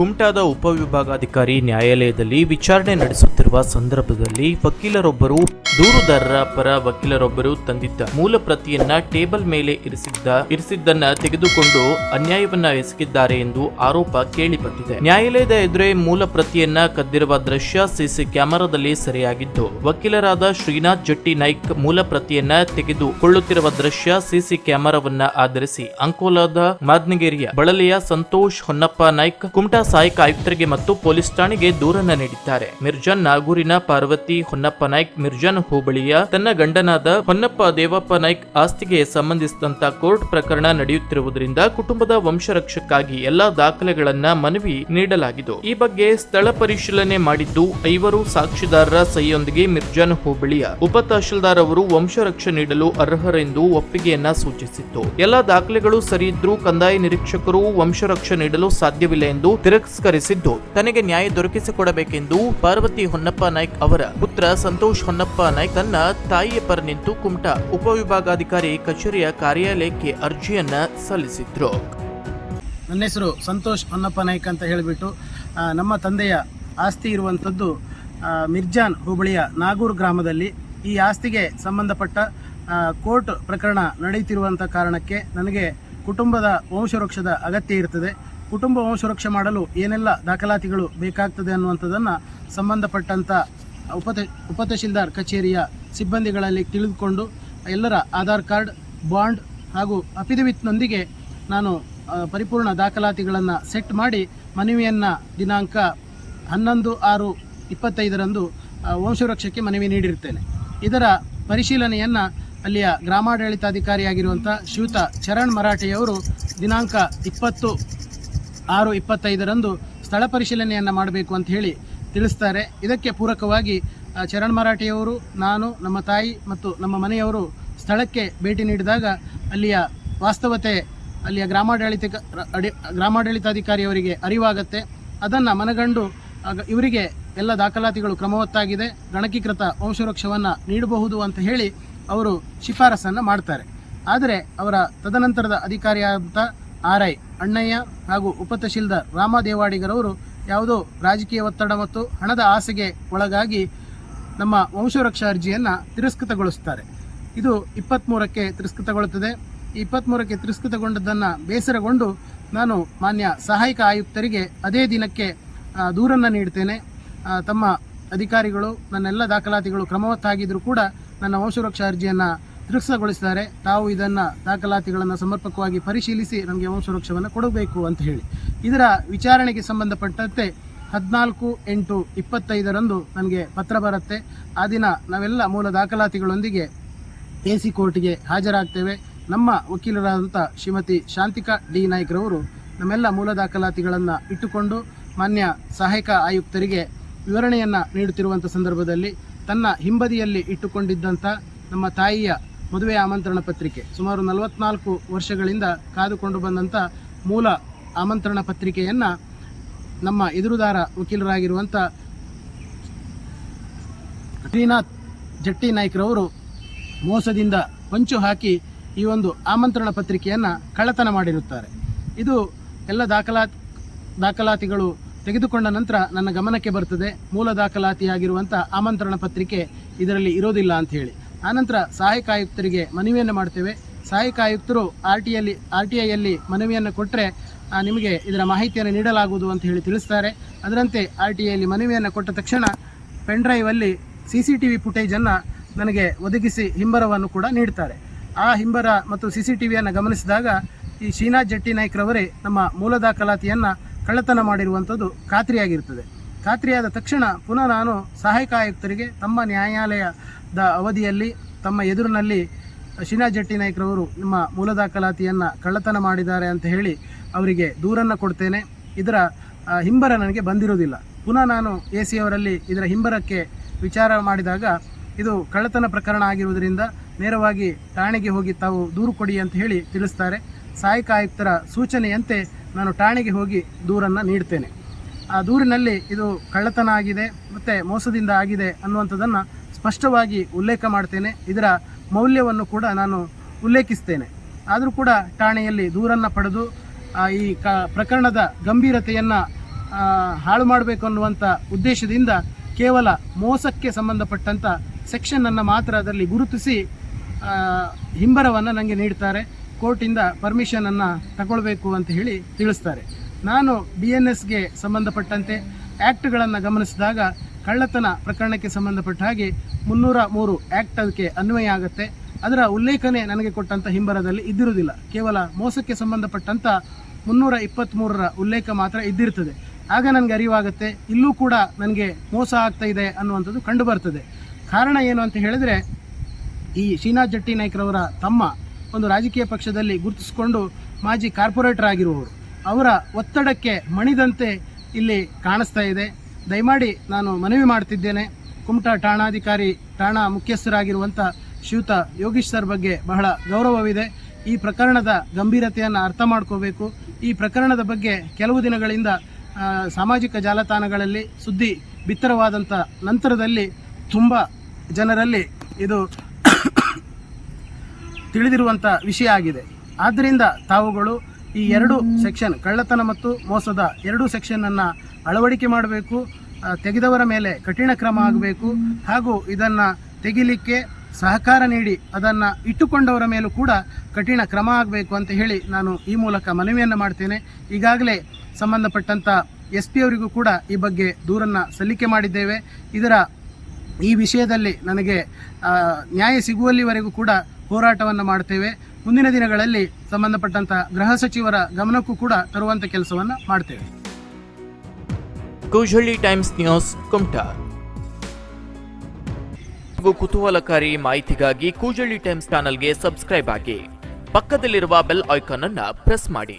ಕುಮಟಾದ ಉಪವಿಭಾಗಾಧಿಕಾರಿ ನ್ಯಾಯಾಲಯದಲ್ಲಿ ವಿಚಾರಣೆ ನಡೆಸುತ್ತಿರುವ ಸಂದರ್ಭದಲ್ಲಿ ವಕೀಲರೊಬ್ಬರು ದೂರುದಾರರ ಪರ ವಕೀಲರೊಬ್ಬರು ತಂದಿದ್ದ ಮೂಲ ಪ್ರತಿಯನ್ನ ಟೇಬಲ್ ಮೇಲೆ ಇರಿಸಿದ್ದ, ಇರಿಸಿದ್ದನ್ನ ತೆಗೆದುಕೊಂಡು ಅನ್ಯಾಯವನ್ನ ಎಸಗಿದ್ದಾರೆ ಎಂದು ಆರೋಪ ಕೇಳಿಬಂದಿದೆ. ನ್ಯಾಯಾಲಯದ ಎದುರೇ ಮೂಲ ಪ್ರತಿಯನ್ನ ಕದ್ದಿರುವ ದೃಶ್ಯ ಸಿಸಿ ಕ್ಯಾಮೆರಾದಲ್ಲಿ ಸೆರೆಯಾಗಿದ್ದು, ವಕೀಲರಾದ ಶ್ರೀನಾಥ್ ಜಟ್ಟಿ ನಾಯ್ಕ್ ಮೂಲ ಪ್ರತಿಯನ್ನ ತೆಗೆದುಕೊಳ್ಳುತ್ತಿರುವ ದೃಶ್ಯ ಸಿಸಿ ಕ್ಯಾಮೆರಾವನ್ನ ಆಧರಿಸಿ ಅಂಕೋಲಾದ ಮಾದ್ನಗೇರಿಯ ಬಳಲಿಯ ಸಂತೋಷ್ ಹೊನ್ನಪ್ಪ ನಾಯ್ಕ್ ಕುಮಟಾ ಸಹಾಯಕ ಆಯುಕ್ತರಿಗೆ ಮತ್ತು ಪೊಲೀಸ್ ಠಾಣೆಗೆ ದೂರನ್ನ ನೀಡಿದ್ದಾರೆ. ಮಿರ್ಜಾನ್ ನಾಗೂರಿನ ಪಾರ್ವತಿ ಹೊನ್ನಪ್ಪ ನಾಯ್ಕ್, ಮಿರ್ಜಾನ್ ಹೋಬಳಿಯ ತನ್ನ ಗಂಡನಾದ ಹೊನ್ನಪ್ಪ ದೇವಪ್ಪ ನಾಯ್ಕ್ ಆಸ್ತಿಗೆ ಸಂಬಂಧಿಸಿದಂತ ಕೋರ್ಟ್ ಪ್ರಕರಣ ನಡೆಯುತ್ತಿರುವುದರಿಂದ ಕುಟುಂಬದ ವಂಶರಕ್ಷಕ್ಕಾಗಿ ಎಲ್ಲಾ ದಾಖಲೆಗಳನ್ನ ಮನವಿ ನೀಡಲಾಗಿದೆ ಈ ಬಗ್ಗೆ ಸ್ಥಳ ಪರಿಶೀಲನೆ ಮಾಡಿದ್ದು ಐವರು ಸಾಕ್ಷಿದಾರರ ಸಹಿಯೊಂದಿಗೆ ಮಿರ್ಜಾನ್ ಹೋಬಳಿಯ ಉಪ ತಹಶೀಲ್ದಾರ್ ಅವರು ವಂಶರಕ್ಷೆ ನೀಡಲು ಅರ್ಹರೆಂದು ಒಪ್ಪಿಗೆಯನ್ನ ಸೂಚಿಸಿತ್ತು. ಎಲ್ಲಾ ದಾಖಲೆಗಳು ಸರಿಯಿದ್ರೂ ಕಂದಾಯ ನಿರೀಕ್ಷಕರು ವಂಶರಕ್ಷೆ ನೀಡಲು ಸಾಧ್ಯವಿಲ್ಲ ಎಂದು ತಿರಸ್ಕರಿಸಿದ್ದು. ತನಗೆ ನ್ಯಾಯ ದೊರಕಿಸಿಕೊಡಬೇಕೆಂದು ಪಾರ್ವತಿ ಹೊನ್ನಪ್ಪ ನಾಯ್ಕ್ ಅವರ ಪುತ್ರ ಸಂತೋಷ್ ಹೊನ್ನಪ್ಪ ನಾಯ್ಕ್ ತನ್ನ ತಾಯಿಯ ಪರ ನಿಂತು ಕುಮಟಾ ಉಪವಿಭಾಗಾಧಿಕಾರಿ ಕಚೇರಿಯ ಕಾರ್ಯಾಲಯಕ್ಕೆ ಅರ್ಜಿಯನ್ನ ಸಲ್ಲಿಸಿದ್ರು. ನನ್ನ ಹೆಸರು ಸಂತೋಷ್ ಹೊನ್ನಪ್ಪ ನಾಯ್ಕ್ ಅಂತ ಹೇಳಿಬಿಟ್ಟು ನಮ್ಮ ತಂದೆಯ ಆಸ್ತಿ ಇರುವಂಥದ್ದು ಮಿರ್ಜಾನ್ ಹೋಬಳಿಯ ನಾಗೂರು ಗ್ರಾಮದಲ್ಲಿ ಈ ಆಸ್ತಿಗೆ ಸಂಬಂಧಪಟ್ಟ ಕೋರ್ಟ್ ಪ್ರಕರಣ ನಡೆಯುತ್ತಿರುವಂಥ ಕಾರಣಕ್ಕೆ ನನಗೆ ಕುಟುಂಬದ ವಂಶವೃಕ್ಷದ ಅಗತ್ಯ ಇರ್ತದೆ. ಕುಟುಂಬ ಸುರಕ್ಷೆ ಮಾಡಲು ಏನೆಲ್ಲ ದಾಖಲಾತಿಗಳು ಬೇಕಾಗ್ತದೆ ಅನ್ನುವಂಥದ್ದನ್ನು ಸಂಬಂಧಪಟ್ಟಂಥ ಉಪ ಉಪತಹಶೀಲ್ದಾರ್ ಕಚೇರಿಯ ಸಿಬ್ಬಂದಿಗಳಲ್ಲಿ ತಿಳಿದುಕೊಂಡು ಎಲ್ಲರ ಆಧಾರ್ ಕಾರ್ಡ್, ಬಾಂಡ್ ಹಾಗೂ ಅಫಿಡವಿಟ್ನೊಂದಿಗೆ ನಾನು ಪರಿಪೂರ್ಣ ದಾಖಲಾತಿಗಳನ್ನು ಸೆಟ್ ಮಾಡಿ ಮನವಿಯನ್ನು ದಿನಾಂಕ ಹನ್ನೊಂದು ಆರು ಇಪ್ಪತ್ತೈದರಂದು ವಂಶವೃಕ್ಷಕ್ಕೆ ಮನವಿ ನೀಡಿರುತ್ತೇನೆ. ಇದರ ಪರಿಶೀಲನೆಯನ್ನು ಅಲ್ಲಿಯ ಗ್ರಾಮಾಡಳಿತಾಧಿಕಾರಿಯಾಗಿರುವಂಥ ಶ್ರೀಯುತ ಚರಣ್ ಮರಾಠೆಯವರು ದಿನಾಂಕ ಇಪ್ಪತ್ತು ಆರು ಇಪ್ಪತ್ತೈದರಂದು ಸ್ಥಳ ಪರಿಶೀಲನೆಯನ್ನು ಮಾಡಬೇಕು ಅಂತ ಹೇಳಿ ತಿಳಿಸ್ತಾರೆ. ಇದಕ್ಕೆ ಪೂರಕವಾಗಿ ಚರಣ್ ಮರಾಠಿಯವರು, ನಾನು, ನಮ್ಮ ತಾಯಿ ಮತ್ತು ನಮ್ಮ ಮನೆಯವರು ಸ್ಥಳಕ್ಕೆ ಭೇಟಿ ನೀಡಿದಾಗ ಅಲ್ಲಿಯ ವಾಸ್ತವತೆ, ಅಲ್ಲಿಯ ಗ್ರಾಮಾಡಳಿತ ಅಡಿ, ಗ್ರಾಮಾಡಳಿತಾಧಿಕಾರಿಯವರಿಗೆ ಅರಿವಾಗತ್ತೆ. ಅದನ್ನು ಮನಗಂಡು ಇವರಿಗೆ ಎಲ್ಲ ದಾಖಲಾತಿಗಳು ಕ್ರಮವತ್ತಾಗಿದೆ. ಗಣಕೀಕೃತ ವಂಶವೃಕ್ಷವನ್ನು ನೀಡಬಹುದು ಅಂತ ಹೇಳಿ ಅವರು ಶಿಫಾರಸನ್ನು ಮಾಡ್ತಾರೆ. ಆದರೆ ಅವರ ತದನಂತರದ ಅಧಿಕಾರಿಯಾದಂಥ ಆರ್ ಐ ಅಣ್ಣಯ್ಯ ಹಾಗೂ ಉಪತಹಶೀಲ್ದಾರ್ ರಾಮ ದೇವಾಡಿಗರವರು ಯಾವುದೋ ರಾಜಕೀಯ ಒತ್ತಡ ಮತ್ತು ಹಣದ ಆಸೆಗೆ ಒಳಗಾಗಿ ನಮ್ಮ ವಂಶವೃಕ್ಷ ಅರ್ಜಿಯನ್ನು ತಿರಸ್ಕೃತಗೊಳಿಸುತ್ತಾರೆ. ಇದು ಇಪ್ಪತ್ತ್ಮೂರಕ್ಕೆ ತಿರಸ್ಕೃತಗೊಳ್ಳುತ್ತದೆ. ಇಪ್ಪತ್ತ್ಮೂರಕ್ಕೆ ತಿರಸ್ಕೃತಗೊಂಡದ್ದನ್ನು ಬೇಸರಗೊಂಡು ನಾನು ಮಾನ್ಯ ಸಹಾಯಕ ಆಯುಕ್ತರಿಗೆ ಅದೇ ದಿನಕ್ಕೆ ದೂರನ್ನು ನೀಡ್ತೇನೆ. ತಮ್ಮ ಅಧಿಕಾರಿಗಳು, ನನ್ನೆಲ್ಲ ದಾಖಲಾತಿಗಳು ಕ್ರಮವತ್ತಾಗಿದ್ದರೂ ಕೂಡ ನನ್ನ ವಂಶವೃಕ್ಷ ಅರ್ಜಿಯನ್ನು ತಿರಸ್ಕೃತಗೊಳಿಸಿದ್ದಾರೆ ತಾವು ಇದನ್ನು ದಾಖಲಾತಿಗಳನ್ನು ಸಮರ್ಪಕವಾಗಿ ಪರಿಶೀಲಿಸಿ ನಮಗೆ ವಂಶವೃಕ್ಷವನ್ನು ಕೊಡಬೇಕು ಅಂತ ಹೇಳಿ. ಇದರ ವಿಚಾರಣೆಗೆ ಸಂಬಂಧಪಟ್ಟಂತೆ ಹದಿನಾಲ್ಕು ಎಂಟು ಇಪ್ಪತ್ತೈದರಂದು ನನಗೆ ಪತ್ರ ಬರುತ್ತೆ. ಆ ದಿನ ನಾವೆಲ್ಲ ಮೂಲ ದಾಖಲಾತಿಗಳೊಂದಿಗೆ ಎ ಸಿ ಕೋರ್ಟ್ಗೆ ಹಾಜರಾಗ್ತೇವೆ. ನಮ್ಮ ವಕೀಲರಾದಂಥ ಶ್ರೀಮತಿ ಶಾಂತಿಕಾ ಡಿ ನಾಯ್ಕರವರು ನಮ್ಮೆಲ್ಲ ಮೂಲ ದಾಖಲಾತಿಗಳನ್ನು ಇಟ್ಟುಕೊಂಡು ಮಾನ್ಯ ಸಹಾಯಕ ಆಯುಕ್ತರಿಗೆ ವಿವರಣೆಯನ್ನು ನೀಡುತ್ತಿರುವಂಥ ಸಂದರ್ಭದಲ್ಲಿ ತನ್ನ ಹಿಂಬದಿಯಲ್ಲಿ ಇಟ್ಟುಕೊಂಡಿದ್ದಂಥ ನಮ್ಮ ತಾಯಿಯ ಮದುವೆ ಆಮಂತ್ರಣ ಪತ್ರಿಕೆ. ಸುಮಾರು ನಲವತ್ನಾಲ್ಕು ವರ್ಷಗಳಿಂದ ಕಾದುಕೊಂಡು ಬಂದಂಥ ಮೂಲ ಆಮಂತ್ರಣ ಪತ್ರಿಕೆಯನ್ನು ನಮ್ಮ ಎದುರುದಾರ ವಕೀಲರಾಗಿರುವಂಥ ಶ್ರೀನಾಥ್ ಜಟ್ಟಿ ನಾಯ್ಕರವರು ಮೋಸದಿಂದ ಹೊಂಚು ಹಾಕಿ ಈ ಒಂದು ಆಮಂತ್ರಣ ಪತ್ರಿಕೆಯನ್ನು ಕಳ್ಳತನ ಮಾಡಿರುತ್ತಾರೆ. ಇದು ಎಲ್ಲ ದಾಖಲಾ ದಾಖಲಾತಿಗಳು ತೆಗೆದುಕೊಂಡ ನಂತರ ನನ್ನ ಗಮನಕ್ಕೆ ಬರ್ತದೆ. ಮೂಲ ದಾಖಲಾತಿಯಾಗಿರುವಂಥ ಆಮಂತ್ರಣ ಪತ್ರಿಕೆ ಇದರಲ್ಲಿ ಇರೋದಿಲ್ಲ ಅಂತ ಹೇಳಿ. ಆನಂತರ ಸಹಾಯಕ ಆಯುಕ್ತರಿಗೆ ಮನವಿಯನ್ನು ಮಾಡ್ತೇವೆ. ಸಹಾಯಕ ಆಯುಕ್ತರು ಆರ್ ಟಿ ಅಲ್ಲಿ ಆರ್ ಟಿ ಐಯಲ್ಲಿ ಮನವಿಯನ್ನು ಕೊಟ್ಟರೆ ನಿಮಗೆ ಇದರ ಮಾಹಿತಿಯನ್ನು ನೀಡಲಾಗುವುದು ಅಂತ ಹೇಳಿ ತಿಳಿಸ್ತಾರೆ. ಅದರಂತೆ ಆರ್ ಟಿ ಐಯಲ್ಲಿ ಮನವಿಯನ್ನು ಕೊಟ್ಟ ತಕ್ಷಣ ಪೆನ್ಡ್ರೈವಲ್ಲಿ ಸಿ ಸಿ ಟಿ ವಿ ಫುಟೇಜನ್ನು ನನಗೆ ಒದಗಿಸಿ ಹಿಂಬರವನ್ನು ಕೂಡ ನೀಡ್ತಾರೆ. ಆ ಹಿಂಬರ ಮತ್ತು ಸಿ ಸಿ ಟಿ ವಿಯನ್ನು ಗಮನಿಸಿದಾಗ ಈ ಶ್ರೀನಾಥ್ ಜಟ್ಟಿ ನಾಯ್ಕರವರೇ ನಮ್ಮ ಮೂಲ ದಾಖಲಾತಿಯನ್ನು ಕಳ್ಳತನ ಮಾಡಿರುವಂಥದ್ದು ಖಾತ್ರಿಯಾಗಿರ್ತದೆ. ಖಾತ್ರಿಯಾದ ತಕ್ಷಣ ಪುನಃ ನಾನು ಸಹಾಯಕ ಆಯುಕ್ತರಿಗೆ ತಮ್ಮ ನ್ಯಾಯಾಲಯದ ಅವಧಿಯಲ್ಲಿ ತಮ್ಮ ಎದುರಿನಲ್ಲಿ ಶಿನಾ ಜಟ್ಟಿ ನಾಯ್ಕರವರು ನಿಮ್ಮ ಮೂಲ ದಾಖಲಾತಿಯನ್ನು ಕಳ್ಳತನ ಮಾಡಿದ್ದಾರೆ ಅಂತ ಹೇಳಿ ಅವರಿಗೆ ದೂರನ್ನು ಕೊಡ್ತೇನೆ. ಇದರ ಹಿಂಬರ ನನಗೆ ಬಂದಿರೋದಿಲ್ಲ. ಪುನಃ ನಾನು ಎ ಸಿ ಅವರಲ್ಲಿ ಇದರ ಹಿಂಬರಕ್ಕೆ ವಿಚಾರ ಮಾಡಿದಾಗ ಇದು ಕಳ್ಳತನ ಪ್ರಕರಣ ಆಗಿರುವುದರಿಂದ ನೇರವಾಗಿ ಠಾಣೆಗೆ ಹೋಗಿ ತಾವು ದೂರು ಕೊಡಿ ಅಂತ ಹೇಳಿ ತಿಳಿಸ್ತಾರೆ. ಸಹಾಯಕ ಆಯುಕ್ತರ ಸೂಚನೆಯಂತೆ ನಾನು ಠಾಣೆಗೆ ಹೋಗಿ ದೂರನ್ನು ನೀಡ್ತೇನೆ. ಆ ದೂರಿನಲ್ಲಿ ಇದು ಕಳ್ಳತನ ಆಗಿದೆ ಮತ್ತು ಮೋಸದಿಂದ ಆಗಿದೆ ಅನ್ನುವಂಥದ್ದನ್ನು ಸ್ಪಷ್ಟವಾಗಿ ಉಲ್ಲೇಖ ಮಾಡ್ತೇನೆ. ಇದರ ಮೌಲ್ಯವನ್ನು ಕೂಡ ನಾನು ಉಲ್ಲೇಖಿಸ್ತೇನೆ. ಆದರೂ ಕೂಡ ಠಾಣೆಯಲ್ಲಿ ದೂರನ್ನು ಪಡೆದು ಈ ಕ, ಪ್ರಕರಣದ ಗಂಭೀರತೆಯನ್ನು ಹಾಳು ಮಾಡಬೇಕು ಅನ್ನುವಂಥ ಉದ್ದೇಶದಿಂದ ಕೇವಲ ಮೋಸಕ್ಕೆ ಸಂಬಂಧಪಟ್ಟಂಥ ಸೆಕ್ಷನನ್ನು ಮಾತ್ರ ಅದರಲ್ಲಿ ಗುರುತಿಸಿ ಹಿಂಬರವನ್ನು ನನಗೆ ನೀಡ್ತಾರೆ. ಕೋರ್ಟಿಂದ ಪರ್ಮಿಷನನ್ನು ತಗೊಳ್ಬೇಕು ಅಂತ ಹೇಳಿ ತಿಳಿಸ್ತಾರೆ. ನಾನು ಬಿ ಎನ್ ಎಸ್ಗೆ ಸಂಬಂಧಪಟ್ಟಂತೆ ಆ್ಯಕ್ಟ್ಗಳನ್ನು ಗಮನಿಸಿದಾಗ ಕಳ್ಳತನ ಪ್ರಕರಣಕ್ಕೆ ಸಂಬಂಧಪಟ್ಟ ಹಾಗೆ ಮುನ್ನೂರ ಮೂರು ಆ್ಯಕ್ಟ್ ಅದಕ್ಕೆ ಅನ್ವಯ ಆಗುತ್ತೆ. ಅದರ ಉಲ್ಲೇಖನೆ ನನಗೆ ಕೊಟ್ಟಂಥ ಹಿಂಬರದಲ್ಲಿ ಇದ್ದಿರುವುದಿಲ್ಲ. ಕೇವಲ ಮೋಸಕ್ಕೆ ಸಂಬಂಧಪಟ್ಟಂಥ ಮುನ್ನೂರ ಇಪ್ಪತ್ತ್ಮೂರರ ಉಲ್ಲೇಖ ಮಾತ್ರ ಇದ್ದಿರ್ತದೆ. ಆಗ ನನಗೆ ಅರಿವಾಗುತ್ತೆ, ಇಲ್ಲೂ ಕೂಡ ನನಗೆ ಮೋಸ ಆಗ್ತಾ ಇದೆ ಅನ್ನುವಂಥದ್ದು ಕಂಡು ಬರ್ತದೆ ಕಾರಣ ಏನು ಅಂತ ಹೇಳಿದರೆ, ಈ ಶ್ರೀನಾಥ್ ಜಟ್ಟಿ ನಾಯ್ಕರವರ ತಮ್ಮ ಒಂದು ರಾಜಕೀಯ ಪಕ್ಷದಲ್ಲಿ ಗುರುತಿಸಿಕೊಂಡು ಮಾಜಿ ಕಾರ್ಪೊರೇಟರ್ ಆಗಿರುವವರು. ಅವರ ಒತ್ತಡಕ್ಕೆ ಮಣಿದಂತೆ ಇಲ್ಲಿ ಕಾಣಿಸ್ತಾ ಇದೆ. ದಯಮಾಡಿ ನಾನು ಮನವಿ ಮಾಡ್ತಿದ್ದೇನೆ. ಕುಮಟಾ ಠಾಣಾಧಿಕಾರಿ, ಠಾಣಾ ಮುಖ್ಯಸ್ಥರಾಗಿರುವಂಥ ಶಿವತ ಯೋಗೀಶ್ ಸರ್ ಬಗ್ಗೆ ಬಹಳ ಗೌರವವಿದೆ. ಈ ಪ್ರಕರಣದ ಗಂಭೀರತೆಯನ್ನು ಅರ್ಥ ಮಾಡ್ಕೋಬೇಕು. ಈ ಪ್ರಕರಣದ ಬಗ್ಗೆ ಕೆಲವು ದಿನಗಳಿಂದ ಸಾಮಾಜಿಕ ಜಾಲತಾಣಗಳಲ್ಲಿ ಸುದ್ದಿ ಬಿತ್ತರವಾದಂಥ ನಂತರದಲ್ಲಿ ತುಂಬ ಜನರಲ್ಲಿ ಇದು ತಿಳಿದಿರುವಂಥ ವಿಷಯ ಆಗಿದೆ. ಆದ್ದರಿಂದ ತಾವುಗಳು ಈ ಎರಡು ಸೆಕ್ಷನ್, ಕಳ್ಳತನ ಮತ್ತು ಮೋಸದ ಎರಡು ಸೆಕ್ಷನನ್ನು ಅಳವಡಿಕೆ ಮಾಡಬೇಕು ತೆಗೆದವರ ಮೇಲೆ ಕಠಿಣ ಕ್ರಮ ಆಗಬೇಕು ಹಾಗೂ ಇದನ್ನು ತೆಗಿಲಿಕ್ಕೆ ಸಹಕಾರ ನೀಡಿ ಅದನ್ನು ಇಟ್ಟುಕೊಂಡವರ ಮೇಲೂ ಕೂಡ ಕಠಿಣ ಕ್ರಮ ಆಗಬೇಕು ಅಂತ ಹೇಳಿ ನಾನು ಈ ಮೂಲಕ ಮನವಿಯನ್ನು ಮಾಡ್ತೇನೆ. ಈಗಾಗಲೇ ಸಂಬಂಧಪಟ್ಟಂಥ ಎಸ್ ಪಿ ಅವರಿಗೂ ಕೂಡ ಈ ಬಗ್ಗೆ ದೂರನ್ನು ಸಲ್ಲಿಕೆ ಮಾಡಿದ್ದೇವೆ. ಇದರ ಈ ವಿಷಯದಲ್ಲಿ ನನಗೆ ನ್ಯಾಯ ಸಿಗುವಲ್ಲಿವರೆಗೂ ಕೂಡ ಹೋರಾಟವನ್ನು ಮಾಡ್ತೇವೆ. ಮುಂದಿನ ದಿನಗಳಲ್ಲಿ ಸಂಬಂಧಪಟ್ಟಂತಹ ಗೃಹ ಸಚಿವರ ಗಮನಕ್ಕೂ ಕೂಡ ತರುವಂತ ಕೆಲಸವನ್ನು ಮಾಡ್ತೇವೆ. Koojalli Times News, Kumta. ಕುತೂಹಲಕಾರಿ ಮಾಹಿತಿಗಾಗಿ ಕೂಜಳ್ಳಿ ಟೈಮ್ಸ್ ಚಾನಲ್ಗೆ ಸಬ್ಸ್ಕ್ರೈಬ್ ಆಗಿ. ಪಕ್ಕದಲ್ಲಿರುವ ಬೆಲ್ ಐಕಾನ್ ಅನ್ನು ಪ್ರೆಸ್ ಮಾಡಿ.